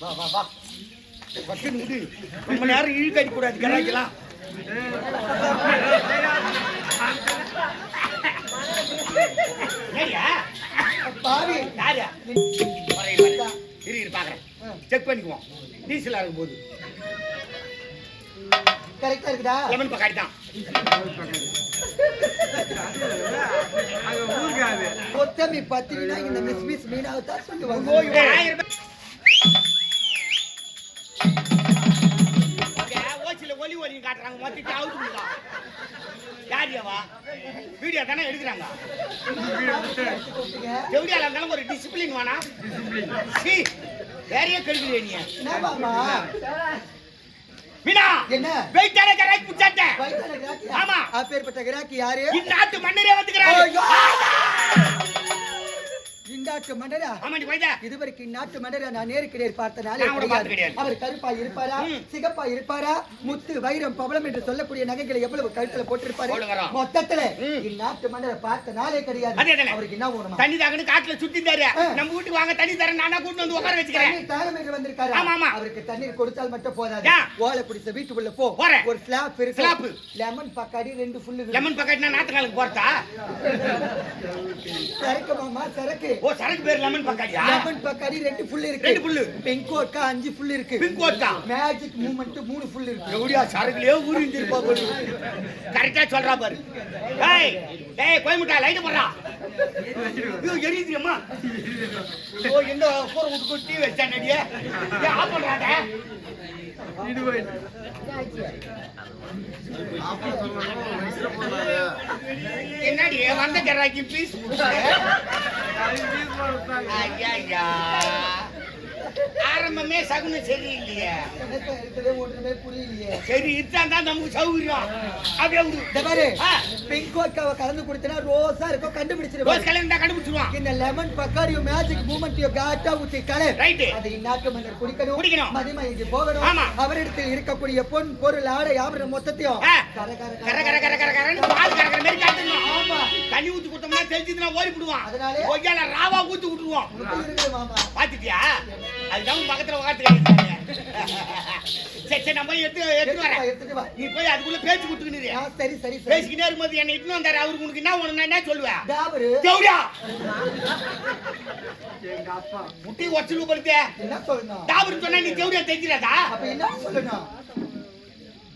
வா வா வா. விடு ரொம்ப நேரம் இழுக்கடி கூடாது கராய்க்கலாம் ஏய்யா பாவி. யாரு இரு இரு பாக்குறேன். செக் பண்ணிக்குவோம். டீசலா இருக்கும் போது கரெக்டா இருக்குதா? லெமன் பக்காடி தான். கொத்தமி பத்திரினா இந்த மிஸ் மிஸ் மீனாவை தான் சொல்லுவாங்க ஒலி காட்டுறாங்க மொத்தத்தை அவுத்து விடுதா யாரியாவா வீடியோ தானே எடுக்கிறாங்க. எப்படியா இருந்தாலும் ஒரு டிசிப்ளின் வேணா. சீ வேறையே கெடுக்குறிய நீ. மீனா என்ன? வெயிட்டான கிராக்கி ஆமா. அப்பேற்பட்ட கிராக்கி யாரு? இந்நாட்டு மன்னரே வந்துக்கிறாரு! இந்தாட்டு மன்னரா இதுவரைக்கும் இந்நாட்டு மன்னரை நான் நேருக்கு நேர் கிடையாது. பார்த்து கிடையாது. அவர் கருப்பா இருப்பாரா. சிகப்பா இருப்பாரா முத்து வைரம் பவளம் என்று சொல்லக்கூடிய நகைகளை எவ்வளவு கழுத்துல போட்டிருப்பாரு. மொத்தத்துல. இந்நாட்டு மன்னரை பார்த்த நாளே கிடையாது. அவருக்கு என்ன வேணுமா தண்ணி தாங்கன்னு காட்டுல சுத்தி ஆ. நம்ம வீட்டுக்கு வாங்க தண்ணி தரேன் நானா கூட்டு வந்து உட்கார வச்சுக்கிறேன் என்று வந்திருக்காரு ஆமா, ஆமா. அவருக்கு தண்ணீர் கொடுத்தால் மட்டும் போதாது? ஓலை பிடிச்ச வீட்டுக்குள்ள போ. ஒரு ஸ்லாப் இருக்கு ஸ்லாப்பு. லெமன் பக்காடி ரெண்டு ஃபுல்லு லெமன் பக்கெட்னா நாத்துக்காலுக்கு போறதா சரக்கு மாமா சரக்கு ஓ சரக்கு பேர் லெமன் பக்காடியா லெமன் பக்காடி ரெண்டு ஃபுல் இருக்கு. ரெண்டு full. பெங்கோட்கா அஞ்சு ஃபுல் இருக்கு. பிங்க் கோட்டா மேஜிக் மூமெண்ட் மூணு ஃபுல் இருக்கு. எப்படியா சரக்குலயே ஊறிஞ்சிருப்பா போல கரெக்டா சொல்றா பாரு. டேய் டேய் கோயமுட்டா லைட் போடுறா. ஐயோ எரியுதுமா ஓ எந்த கூரை விட்டு டீ வச்சா நடியே ஏன் ஆஃப் பண்றாங்க என்னடி வந்த கராக்கி பீஸ் ஐயா ஐயா ஆரம்பமே சகுனம் சரியில்லையே ஒண்ணுமே புரியலையே சரி இதுதான் தான் நமக்கு சௌகரியம் அப்படியே இந்த பாரு ஆ. பெங்கோட்காவை கலந்து கொடுத்தனா ரோஸா இருக்கும் ரோஸ் கண்டுபிடிச்சிருவாரு கலர் தான் கண்டுபிடிச்சிருவான் இந்த லெமன் பக்காடியும் மேஜிக் மூமெண்ட்டையும் காட்டா ஊத்தி கலர் Right. அதை இந்நாட்டு மன்னர் குடிக்கணும் குடிக்கணும். மதிமயங்கி போகணும் ஆமா. அவரிடத்தில் இருக்கக்கூடிய பொன் பொருள் ஆடை ஆபரணம் மொத்தத்தையும். கர கர கர கர கர கர கரன்னு பால் கறக்கிற மாதிரி காட்டணும் தண்ணி ஊத்தி கொடுத்தோம்னா தெளிச்சதுன்னா ஓடி விடுவான் அதனாலே? ஒய்யால ராவா ஊத்தி விட்டுருவோம். பாத்துட்டியா? அதுதான் பக்கத்துல உட்காந்து சரி சரி நம்ம எடுத்து எடுத்து வரேன். நீ போய் அதுக்குள்ள பேச்சு கொடுத்துக்கிட்டு சரி சரி பேசிக்கிட்டே இருக்கும்போது என்னை இட்டுன்னு வந்தாரு. அவருக்கு உனக்கு என்ன ஒண்ணு என்ன சொல்லுவேன் தேவடியா முட்டி ஒச்சலு கொடுத்தே என்ன சொல்லணும்? சொன்னா நீ தேவடியா தெரிஞ்சிடாதா? அப்ப என்ன சொல்லணும்?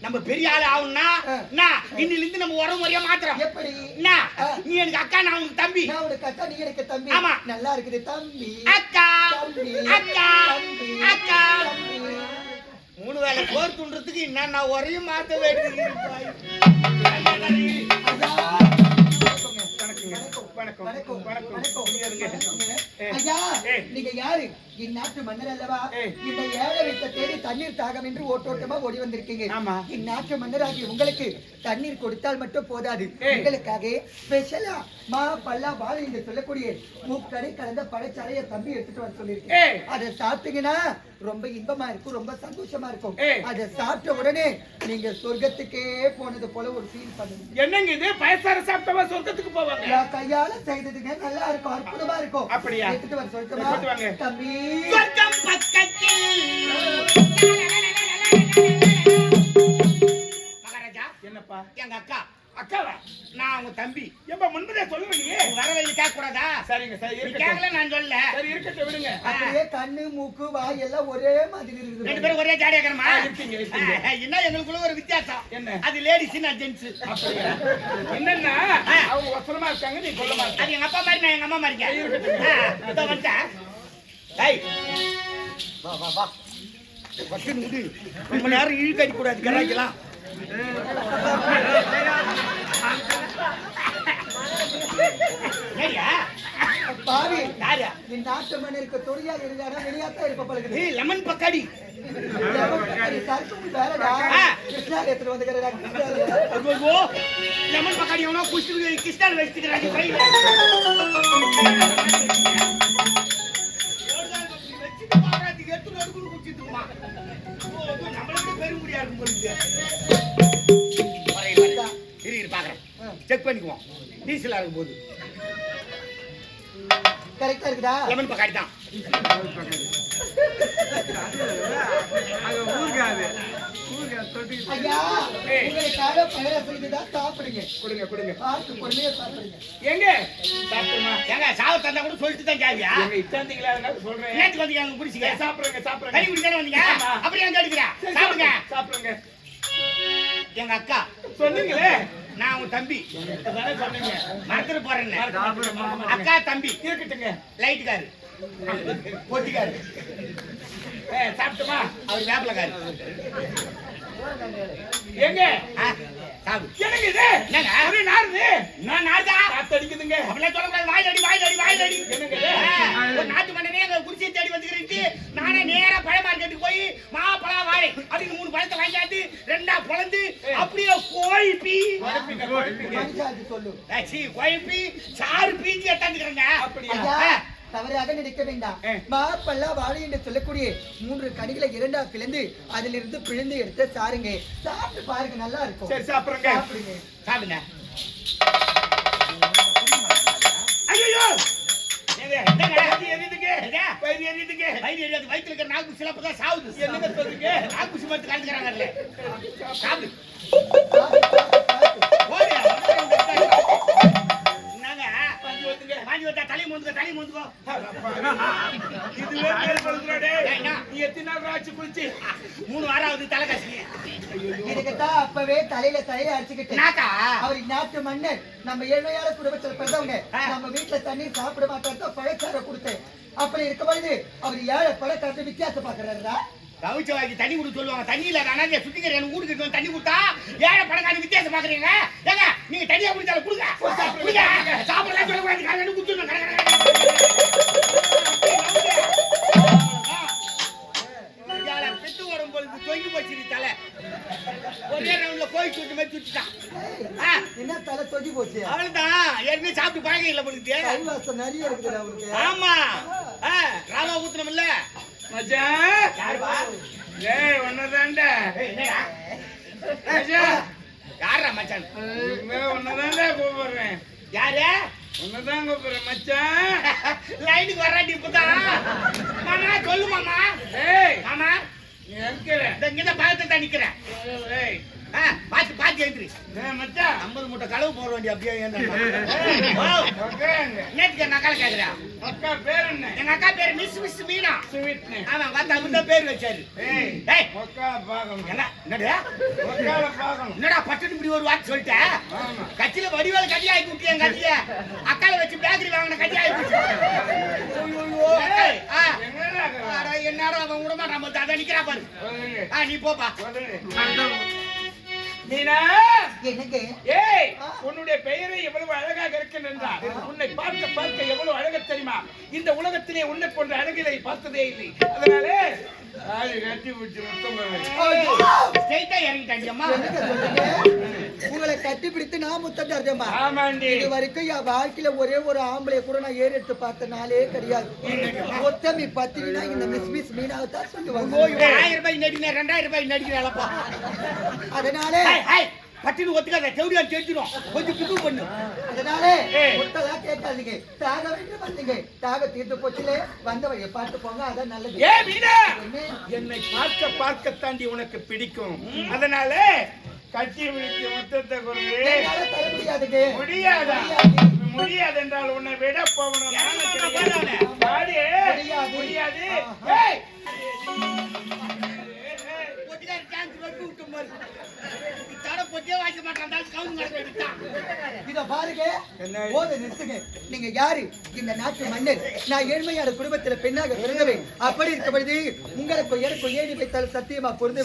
நம்ம பெரிய ஆள் ஆகணும்னா ஆ. என்ன இன்னில இருந்து நம்ம உறவு முறையா மாத்திரம் எப்படி? என்ன. நீ எனக்கு அக்கா நான் உனக்கு தம்பி. நான் உனக்கு அக்கா நீ எனக்கு தம்பி. ஆமா. நல்லா இருக்குது தம்பி. அக்கா அக்கா அக்கா. மூணு வேளை போர் துன்றதுக்கு இன்னும் நான் ஒரையும் மாத்த வேண்டியது. வணக்கம். வணக்கம், வணக்கம். வணக்கம். ஐயா. நீங்க யாரு? இந்நாட்டு மன்னர் அல்லவா. இந்த ஏழை வீட்டை தேடி தண்ணீர் தாகம் என்று ஓட்டோட்டமா ஓடி வந்திருக்கீங்க. இந்நாட்டு மன்னராகி உங்களுக்கு தண்ணீர் கொடுத்தால் மட்டும் போதாது. உங்களுக்காக ஸ்பெஷலா மா பல்லா வாழை என்று சொல்லக்கூடிய மூக்கடை கலந்த பழச்சாலையை தம்பி எடுத்துட்டு வர. சொல்லியிருக்கேன் அதை சாப்பிட்டீங்கன்னா ரொம்ப இன்பமா இருக்கும் ரொம்ப சந்தோஷமா இருக்கும். அதை சாப்பிட்ட உடனே நீங்க சொர்க்கத்துக்கே போனது போல ஒரு ஃபீல் பண்ணுவீங்க என்னங்க இது? பயசார சாப்பிட்டவா சொர்க்கத்துக்கு போவாங்க. கையால செய்ததுங்க நல்லா இருக்கும் அற்புதமா இருக்கும். அப்படியா? எடுத்துட்டு வர. சொல்லட்டுமா தம்பி. சொர்க்கம் பக்கத்தில். மகாராஜா என்னப்பா? எங்க அக்கா. அக்காவா? நான் அவங்க தம்பி. ஏப்பா முன்பதே சொல்லுவீங்க வர வழி கேட்க கூடாதா சரிங்க சரி நீ கேட்கல நான் சொல்ல சரி இருக்கட்டும் விடுங்க. அப்படியே கண்ணு மூக்கு வாய் எல்லாம் ஒரே மாதிரி ரெண்டு இருக்குது பேரும் ஒரே ஜாடியா இருக்கீங்க. என்ன எங்களுக்குள்ள ஒரு வித்தியாசம்? என்ன? அது லேடிஸ் நான் ஜென்ஸ் என்னன்னா ஆ. அவங்க வசனமா இருக்காங்க நீ கொள்ளமா இருக்க. அது எங்க அப்பா மாதிரி நான் எங்க அம்மா மாதிரி இருக்கேன். இதோ வந்துட்டேன். டேய். வா வா வா. வக்கீல் விடு ரொம்ப நேரம் இழுக்கடி கூடாது கராய்க்கலாம் ஏய்யா, பாவி யாரு? நீ நாட்டு மன்னருக்கு தொழிலா இருந்தானா வெளியாத்தான் இருப்ப பழகுது லெமன் பக்காடி. லெமன் பக்காடி எவனோ குடிச்சிட்டு கிறிஸ்டால் வச்சுக்கிறாங்க இருக்கு. செக் பண்ணிக்குவோம். டீசலா இருக்கும் போது. கரெக்டா இருக்குதா லெமன் பக்காடி தான். ஐயா உங்களுக்காக பயிரசம் இதுதான் சாப்பிடுங்க. கொடுங்க கொடுங்க. பார்த்து பொறுமையா சாப்பிடுங்க. எங்க? சாப்பிடுமா? ஏங்க சாவு தந்தா கூட சொல்லிட்டு தான் சாவியா எங்க அதனால சொல்றேன். நேற்று வந்தீங்க அங்க குடிச்சிக்க சாப்பிடுங்க கறி சாப்பிடுங்க குடிச்சானே வந்தீங்க. அப்படியே சரி, சாப்பிடுங்க. சாப்பிடுங்க. எங்க அக்கா. சொன்னீங்களே நான் உன் தம்பி. சொன்னீங்க? மறந்துட்டு போறேன். அக்கா தம்பி. இருக்கட்டுங்க லைட்டுக்காரு. பொட்டிக்காரு. சாப்பிட்டுமா? அவர் வேப்பலக்காரு. எங்க? ஆ, சாப்பிடு எனக்கு இது என்னங்க? ஒரே நாருது நான் நாதா காத்தடிக்குதுங்க அப்படிலாம் சொல்லக்கூடாது வாயில் அடி வாயில் அடி வாயில் அடி என்னங்க இது? ஆ, ஒரு நாட்டு மன்னனே அங்க குடிசையை தேடி வந்துக்கிறேன்ட்டு நானே நேரா பழ மார்க்கெட்டுக்கு போய் மா பழம் வாழை அப்படின்னு மூணு பழத்தை வாங்கியாந்து ரெண்டா பொழந்து அப்படியே கோழிப்பி கோழிப்பி சாறு பீஞ்சி எட்டாந்துக்கிறேங்க. அப்படியா? தவறாக நினைக்க வேண்டாம். மாப்பல்லா வாழை என்று சொல்லக்கூடிய மூன்று கனிகளை இரண்டா பிளந்து அதிலிருந்து பிழிந்து எடுத்து சாருங்க. சாப்பிட்டு பாருங்க நல்லா இருக்கும். சரி சாப்பிடுங்க சாப்பிடுங்க. சாப்பிடுங்க. வயிறு எரியுதுங்க. வயிறு எரியாது வயித்துல இருக்கிற நாக்கு சிலப்பதான் சாவுது என்னங்க சொல்றீங்க? நாக்கு சுமத்து கலந்துக்கிறாங்க சாப்பிடு வாங்கி வந்தா தலை முந்துக்க தலை முந்துக்கோ. இதுவே? நீ எத்தனை நாள் ஆச்சு குளிச்சு? மூணு வாரம் ஆகுது தலை கசி இதுக்குத்தான் அப்பவே தலையில தலையில அடிச்சுக்கிட்டு. நாக்கா அவர் நாட்டு மன்னர் நம்ம ஏழ்மையான குடும்பத்தில் பிறந்தவங்க. நம்ம வீட்டுல தண்ணீர் சாப்பிட மாட்டாரு பழச்சார கொடுத்தேன். அப்படி இருக்க பொழுது அவர் ஏழை பழக்காரத்தை வித்தியாசம் பாக்குறாருடா கவிச்ச வாங்கி தண்ணி குடி சொல்லுவாங்க தண்ணி இல்ல அனாதைய சுத்திக்கிற எனக்கு ஊருக்கு வந்து தண்ணி கொடுத்தா ஏழை பணக்காரன் வித்தியாசம் பாக்குறீங்க ஏங்க நீங்க தனியா குடிச்சாலும் கொடுங்க கொடுங்க சாப்பிடலாம் சொல்லக்கூடாது கரகண்டு குடிச்சிடணும் பெத்து வரும்போது தொங்கி போச்சு தலை ஒரே ரவுண்ட்ல கோயில் சுட்டு மாதிரி சுட்டுட்டான் ஆ, என்ன தலை தொட்டி போச்சு அவ்வளவுதான் ஏற்கனவே சாப்பிட்டு பழக்கம் இல்லை கைவாசம் நிறைய இருக்குது அவருக்கு ஆமா ராவா ஊத்துனோம்ல மச்சான். ஏய்? மச்சான். யாரா மச்சான் உன்னதான்டா கூப்பிடுறேன். யாரு உன்னதான் கூப்பிடுறேன், மச்சான். லைனுக்கு வராட்டி இப்பதான் மாமா சொல்லு மாமா ஏய், மாமா நீ இருக்கிற. இந்த இங்கதான் பக்கத்துல தான் நிக்கிறேன் ஏய், பாத்து பாத்து எழுந்திரி. ஏய், மச்சான். ஐம்பது மூட்டை களவு போட வேண்டிய அப்படியே எங்க அக்கால கேக்குறேன் அக்கா பேர் என்ன? எங்க அக்கா பேரு மிஸ் மிஸ் மீனா. ஆமா பார்த்தா அவர் தான் பேர் வச்சாரு. என்னடா பட்டுன்னு இப்படி ஒரு வார்த்தை சொல்லிட்டேன். கட்சியில வடிவேல கட்டி ஆகி குட்டி என் கட்சிய? அக்கால வச்சு பேக்கரி வாங்கின கட்டி ஆகி என்னடா? அவன் விட மாட்டான் பாரு. அதான் நிக்கிறா பாரு. நீ போப்பா. மீனா ஏய் உன்னுடைய பெயரை எவ்வளவு அழகாக இருக்கின்றார் உன்னை பார்க்க பார்க்க எவ்வளவு அழக தெரியுமா? இந்த உலகத்திலே உன்னை போன்ற அழகிலை பார்த்ததே இல்லை. அதனாலே கட்டி பிடிச்சி முத்தம்! பிடித்து நான் முத்தம் இது வரைக்கும் என் வாழ்க்கையில ஒரே ஒரு ஆம்பளை கூட நான் ஏறி எடுத்து பார்த்த நாளே கிடையாது. ஒத்தமி பத்திரினா இந்த மிஸ் மிஸ் மீனாவை தான் சொல்லுவாங்க ஆயிரம் ரூபாய் நடிக்கிறேன் ரெண்டாயிரம் ரூபாய் நடிக்கிறாளப்பா அதனால பட்டினு ஒத்துக்காத செவடியா தெரிஞ்சிடும் கொஞ்சம் பிக்கு பண்ணு. அதனால. முத்தெல்லாம் கேட்காதீங்க தாக வேண்டும் வந்தீங்க. தாக தீர்த்து போச்சுலே. வந்த வழியை பார்த்து போங்க அதான் நல்லது. ஏ மீனா! என்ன? என்னை பார்க்க பார்க்க தாண்டி உனக்கு பிடிக்கும். அதனால கட்டி பிடிச்சி முத்தத்தை முடியாதுங்க முடியாதா? முடியாது. என்றால் உன்னை விட போகணும். முடியாது. இத பாருங்க? போத நிறுத்துங்க. நீங்க யாரு? இந்த நாட்டு மன்னர். நான் ஏழ்மையான குடும்பத்துல பெண்ணாக பிறந்தவன். அப்படி இருக்க பொழுது உங்களுக்கு எனக்கு ஏறி வைத்தால் சத்தியமா பொருந்த.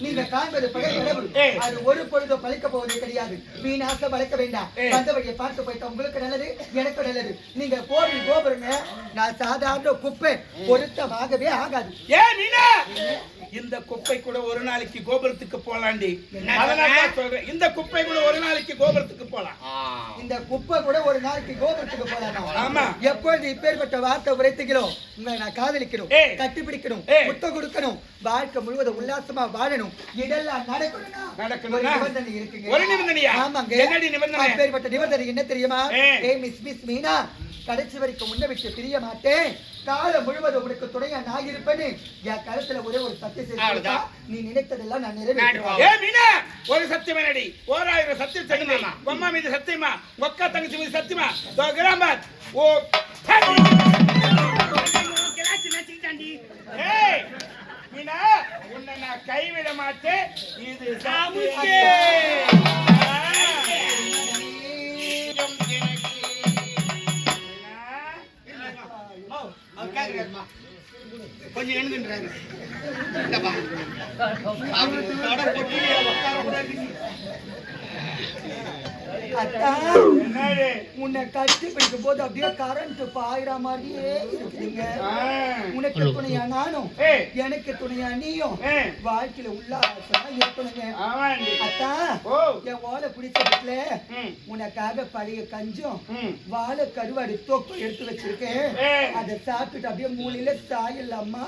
நீங்க காண்பது கடவுள் ஏய். அது ஒரு பொழுதும் பழிக்க போவதே கிடையாது. வீணாக வளர்க்க வேண்டாம். ஏய். வந்த வழியை பார்த்து போயிட்டா உங்களுக்கு நல்லது எனக்கு நல்லது. நீங்க கோவில் கோபுரங்க. நான் சாதாரண குப்பை பொருத்தமாகவே ஆகாது. இந்த குப்பை கூட ஒரு நாளைக்கு கோபுரத்துக்கு போலாண்டி சொல்றேன் இந்த குப்பை கூட ஒரு நாளைக்கு கோபுரத்துக்கு போலாம் இந்த குப்பை கூட ஒரு நாளைக்கு கோபுரத்துக்கு போலாம் ஆமா. எப்பொழுது இப்பேற்பட்ட வார்த்தை உரைத்துகிறோம் உங்களை நான் காதலிக்கணும். கட்டிப்பிடிக்கணும். முத்தம் கொடுக்கணும் வாழ்க்கை முழுவதும் உல்லாசமா வாழணும் இதெல்லாம் நடக்கணும்னா? ஒரு நிபந்தனை இருக்குங்க ஒரு நிபந்தனையா? ஆமாங்க என்னடி நிபந்தனை? அப்பேற்பட்ட நிபந்தனை என்ன தெரியுமா. ஏய் மிஸ் மிஸ் மீனா கடைசி வரைக்கும் உன்னை விட்டு பிரிய மாட்டேன். காலம் முழுவதும் உனக்கு துணையா நான் இருப்பேன்னு என் கருத்துல ஒரே ஒரு சத்தியம் செய்து. நீ நினைத்ததெல்லாம் நான் நிறைவேற்றுவேன். ஏ மீனா ஒரு சத்தியம் என்னடி? ஓராயிரம் சத்தியம் சத்தியமா. அம்மா மீது சத்தியமா? அக்கா தங்கச்சி மீது சத்தியமா? தோ கிராமத். ஓ உன்னை நான் கைவிட மாட்டேன். இது சாமுக்கே. கொஞ்சம் எழுதுன்றாரு இந்தப்பா. அத்தா உன்னை கட்டி பிடிக்கும் போது அப்படியே கரண்ட் பாயிற மாதிரியே இருக்குதுங்க. உனக்கு துணையா நானும் எனக்கு துணையா நீயும் வாழ்க்கையில உல்லாசமா இருக்கணுங்க. ஆமாண்டி அத்தா என் ஓலை பிடிச்ச வீட்டுல உனக்காக பழைய கஞ்சும் வாழை கருவாடு தோப்பு எடுத்து வச்சிருக்கேன். அதை சாப்பிட்டு அப்படியே மூலையில சாயில்லாமா